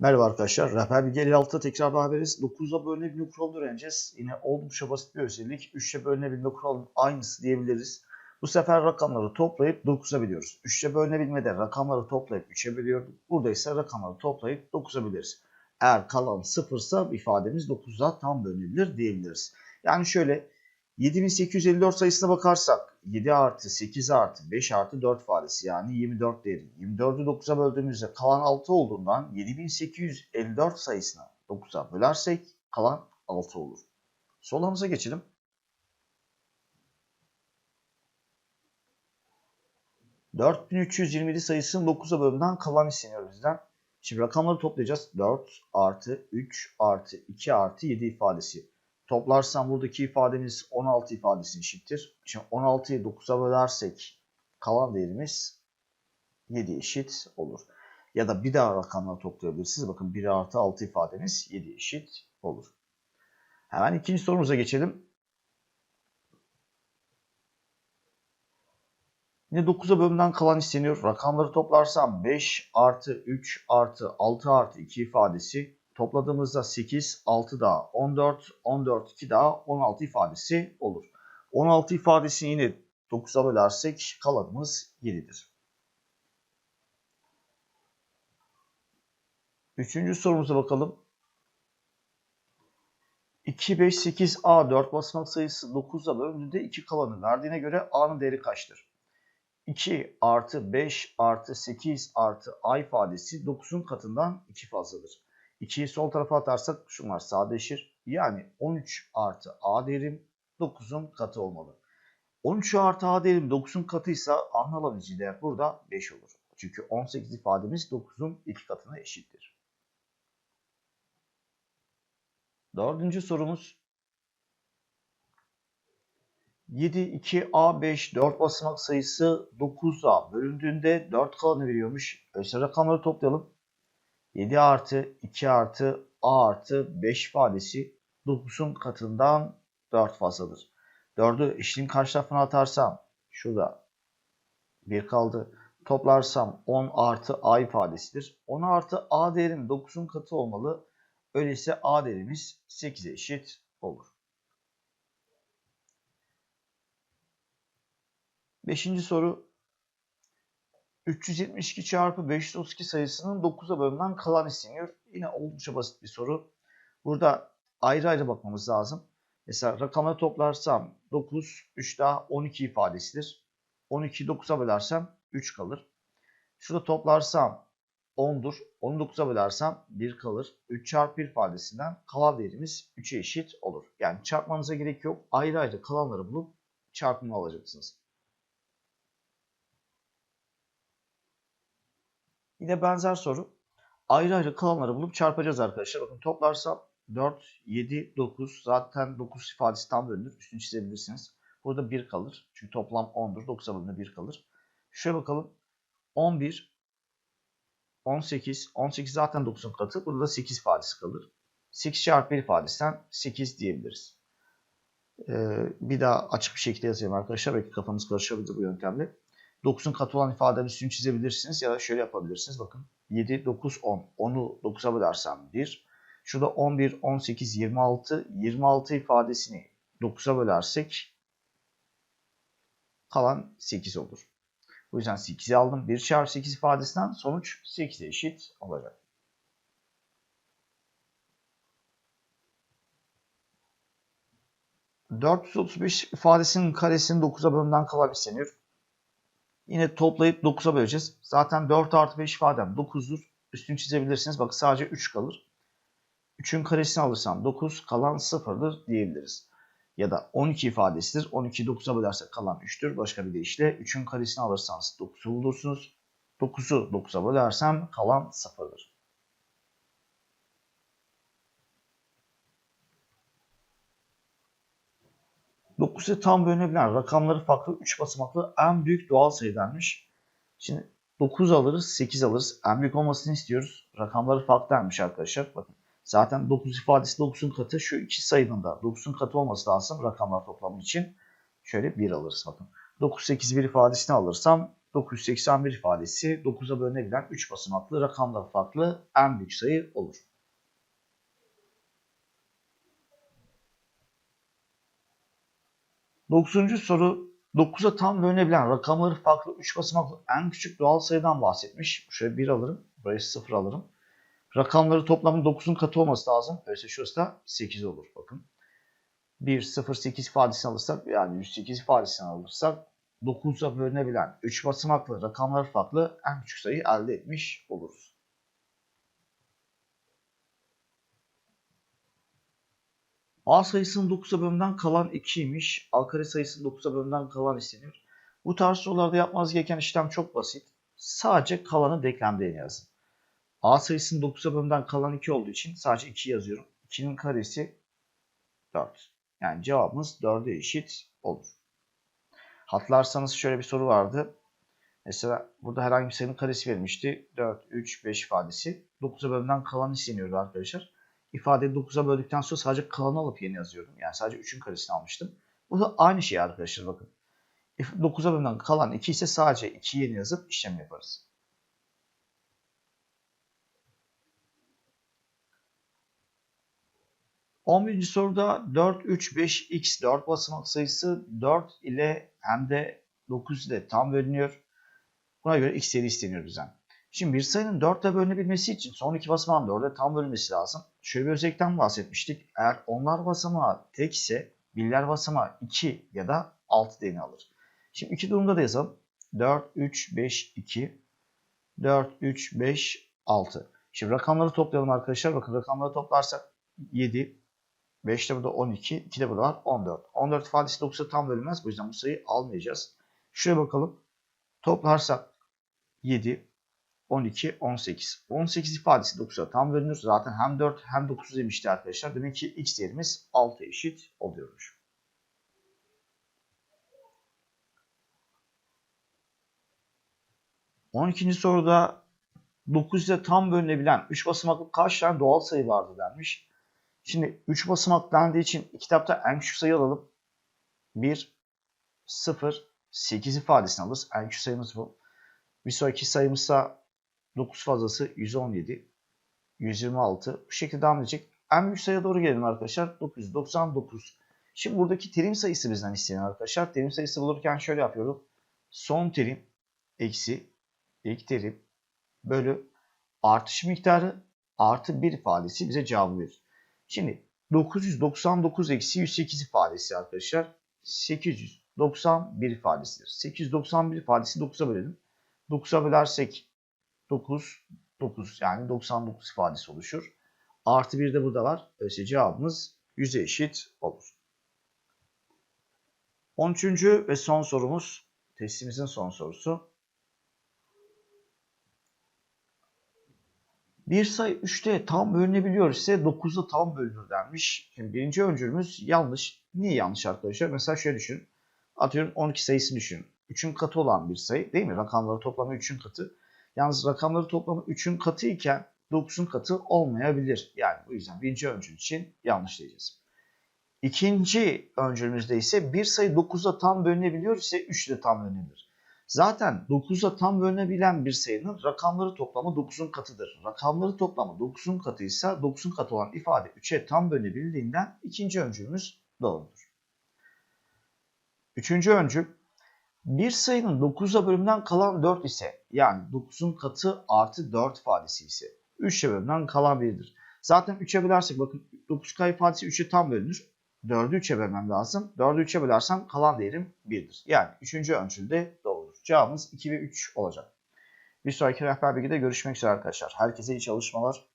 Merhaba arkadaşlar. Rehber Bilgi 56'da tekrar beraberiz. 9'a bölünebilme kuralını öğreneceğiz. Yine oldukça basit bir özellik. 3'e bölünebilme kuralının aynısı diyebiliriz. Bu sefer rakamları toplayıp 9'a biliyoruz. 3'e bölünebilmede rakamları toplayıp 3'e bölüyorduk. Burada ise rakamları toplayıp 9'a biliriz. Eğer kalan 0 ise ifademiz 9'a tam bölünebilir diyebiliriz. Yani şöyle 7854 sayısına bakarsak 7 artı 8 artı 5 artı 4 ifadesi yani 24 değeri. 24'ü 9'a böldüğümüzde kalan 6 olduğundan 7854 sayısına 9'a bölersek kalan 6 olur. Solumuza geçelim. ...4327 sayısının 9'a bölümünden kalan isteniyor bizden. Şimdi rakamları toplayacağız. 4 artı 3 artı 2 artı 7 ifadesi. Toplarsam buradaki ifademiz 16 ifadesi eşittir. Şimdi 16'yı 9'a bölersek kalan değerimiz 7 eşit olur. Ya da bir daha rakamları toplayabilirsiniz. Bakın 1 artı 6 ifademiz 7 eşit olur. Hemen ikinci sorumuza geçelim. Yine 9'a bölümden kalan isteniyor. Rakamları toplarsam 5 artı 3 artı 6 artı 2 ifadesi topladığımızda 8, 6 daha 14, 14, 2 daha 16 ifadesi olur. 16 ifadesini yine 9'a bölersek kalanımız 7'dir. Üçüncü sorumuza bakalım. 2, 5, 8, A 4 basamak sayısı 9'a bölündüğünde 2 kalanı verdiğine göre A'nın değeri kaçtır? 2 artı 5 artı 8 artı A ifadesi 9'un katından 2 fazladır. 2'yi sol tarafa atarsak şunlar sadeleşir. Yani 13 artı A değerim 9'un katı olmalı. 13 artı A değerim 9'un katıysa anlanabileceği değer burada 5 olur. Çünkü 18 ifademiz 9'un 2 katına eşittir. Dördüncü sorumuz 7, 2, A, 5, 4 basamak sayısı 9'a bölündüğünde 4 kalanı veriyormuş. Öyleyse rakamları toplayalım. 7 artı 2 artı A artı 5 ifadesi 9'un katından 4 fazladır. 4'ü eşliğin karşı tarafına atarsam şurada 1 kaldı. Toplarsam 10 artı A ifadesidir. 10 artı A değerim 9'un katı olmalı. Öyleyse A değerimiz 8'e eşit olur. Beşinci soru 372 çarpı 532 sayısının 9'a bölümden kalan isteniyor. Yine oldukça basit bir soru. Burada ayrı ayrı bakmamız lazım. Mesela rakamları toplarsam 9, 3 daha 12 ifadesidir. 12'yi 9'a bölersem 3 kalır. Şurada toplarsam 10'dur. 10'u 9'a bölersem 1 kalır. 3 çarpı 1 ifadesinden kalan değerimiz 3'e eşit olur. Yani çarpmanıza gerek yok. Ayrı ayrı kalanları bulup çarpımını alacaksınız. Yine benzer soru. Ayrı ayrı kalanları bulup çarpacağız arkadaşlar. Bakın toplarsam 4, 7, 9. Zaten 9 ifadesi tam bölünür. Üstünü çizebilirsiniz. Burada 1 kalır. Çünkü toplam 10'dur. 9'a bölünür 1 kalır. Şöyle bakalım. 11, 18. 18 zaten 9'un katı. Burada da 8 ifadesi kalır. 8 çarpı 1 ifadesinden 8 diyebiliriz. Ee, bir daha açık bir şekilde yazayım arkadaşlar. Belki kafanız karışabilir bu yöntemle. 9'un katı olan ifadenin üstünü çizebilirsiniz ya da şöyle yapabilirsiniz. Bakın 7, 9, 10. 10'u 9'a bölersem 1. Şurada 11, 18, 26. 26 ifadesini 9'a bölersek kalan 8 olur. Bu yüzden 8'i aldım. 1 çarpı 8 ifadesinden sonuç 8'e eşit olacak. ...435 ifadesinin karesinin 9'a bölümden kalan isteniyor. Yine toplayıp 9'a böleceğiz. Zaten 4 artı 5 ifadem 9'dur. Üstünü çizebilirsiniz. Bak sadece 3 kalır. 3'ün karesini alırsam 9 kalan 0'dır diyebiliriz. Ya da 12 ifadesidir. 12'yi 9'a bölersek kalan 3'tür. Başka bir deyişle 3'ün karesini alırsanız 9'u bulursunuz. 9'u 9'a bölersem kalan 0'dır. Dokuz'a tam bölünebilen rakamları farklı 3 basamaklı en büyük doğal sayı denmiş. Şimdi 9 alırız, 8 alırız. En büyük olmasını istiyoruz. Rakamları farklı denmiş arkadaşlar. Bakın zaten 9 ifadesi 9'un katı. Şu iki sayının da 9'un katı olması lazım rakamlar toplamı için. Şöyle 1 alırız bakın. 9, 8, 1 ifadesini alırsam 981 ifadesi 9'a bölünebilen 3 basamaklı rakamlar farklı en büyük sayı olur. Dokuzuncu soru 9'a tam bölünebilen rakamları farklı 3 basamaklı en küçük doğal sayıdan bahsetmiş. Şöyle 1 alırım. Buraya 0 alırım. Rakamları toplamın 9'un katı olması lazım. Öyleyse şurası da 8 olur. Bakın. 1, 0, 8 ifadesini alırsak yani 108 ifadesini alırsak 9'a bölünebilen 3 basamaklı rakamlar farklı en küçük sayıyı elde etmiş oluruz. A sayısının 9'a bölümden kalan 2'ymiş. A sayısının 9'a bölümden kalan isteniyor. Bu tarz sorularda yapmanız gereken işlem çok basit. Sadece kalanı denklemde yazın. A sayısının 9'a bölümden kalan 2 olduğu için sadece 2 yazıyorum. 2'nin karesi 4. Yani cevabımız 4'e eşit olur. Hatırlarsanız şöyle bir soru vardı. Mesela burada herhangi bir sayının karesi verilmişti. 4, 3, 5 ifadesi. 9'a bölümden kalan isteniyordu arkadaşlar. İfadeyi 9'a böldükten sonra sadece kalanı alıp yeni yazıyordum. Yani sadece 3'ün karesini almıştım. Bu da aynı şey arkadaşlar bakın. 9'a bölümden kalan 2 ise sadece 2 yeni yazıp işlem yaparız. On birinci soruda 4, 3, 5, x 4 basamak sayısı 4 ile hem de 9 ile tam bölünüyor. Buna göre x yeri isteniyor bizden. Şimdi bir sayının 4 ile bölünebilmesi için son iki basamağın 4'e tam bölünmesi lazım. Şöyle bir özellikten bahsetmiştik. Eğer onlar basamağı tek ise birler basamağı 2 ya da 6 değerini alır. Şimdi iki durumda da yazalım. 4, 3, 5, 2. 4, 3, 5, 6. Şimdi rakamları toplayalım arkadaşlar. Bakın rakamları toplarsak 7, 5 de burada 12, 2 de burada var 14. 14 ifadesi 9'a tam bölünmez. Bu yüzden bu sayıyı almayacağız. Şuraya bakalım. Toplarsak 7, 12, 18. 18 ifadesi 9'a tam bölünür. Zaten hem 4 hem 9 demişti arkadaşlar. Demek ki x değerimiz 6 eşit oluyormuş. On ikinci soruda 9 ile tam bölünebilen 3 basamaklı kaç tane doğal sayı vardı denmiş. Şimdi 3 basamak dendiği için kitapta en küçük sayı alalım. 1, 0, 8 ifadesini alırız. En küçük sayımız bu. Bir sonraki sayımızsa 9 fazlası 117, 126. Bu şekilde devam edecek. En büyük sayıya doğru gelelim arkadaşlar. 999. Şimdi buradaki terim sayısı bizden isteniyor arkadaşlar. Terim sayısı bulurken şöyle yapıyorum. Son terim eksi ilk terim bölü artış miktarı artı 1 ifadesi bize cevabı verir. Şimdi 999 eksi 108 ifadesi arkadaşlar 891 ifadesidir. 891 ifadesi 9'a bölelim. 9'a bölersek 9, 9 yani 99 ifadesi oluşur. Artı 1 de burada var. Öyleyse cevabımız 100'e eşit olur. 13. ve son sorumuz testimizin son sorusu. Bir sayı 3'te tam bölünebiliyor ise 9'da tam bölünür denmiş. Şimdi birinci öncülümüz yanlış. Niye yanlış arkadaşlar? Mesela şöyle düşünün. Atıyorum 12 sayısını düşünün. 3'ün katı olan bir sayı değil mi? Rakamları toplamı 3'ün katı. Yalnız rakamları toplamı 3'ün katı iken 9'un katı olmayabilir. Yani bu yüzden birinci öncül için yanlış diyeceğiz. İkinci öncülümüzde ise bir sayı 9'a tam bölünebiliyor ise 3 de tam bölünebilir. Zaten 9'a tam bölünebilen bir sayının rakamları toplamı 9'un katıdır. Rakamları toplamı 9'un katıysa 9'un katı olan ifade 3'e tam bölünebildiğinden ikinci öncülümüz doğrudur. Üçüncü öncül bir sayının 9'a bölümden kalan 4 ise yani 9'un katı artı 4 ifadesi ise 3'e bölümden kalan 1'dir. Zaten 3'e bölersek bakın 9k ifadesi 3'e tam bölünür. 4'ü 3'e bölmem lazım. 4'ü 3'e bölersem kalan değerim 1'dir. Yani 3. ölçülde doğrudur. Cevabımız 2 ve 3 olacak. Bir sonraki rehber bilgide görüşmek üzere arkadaşlar. Herkese iyi çalışmalar.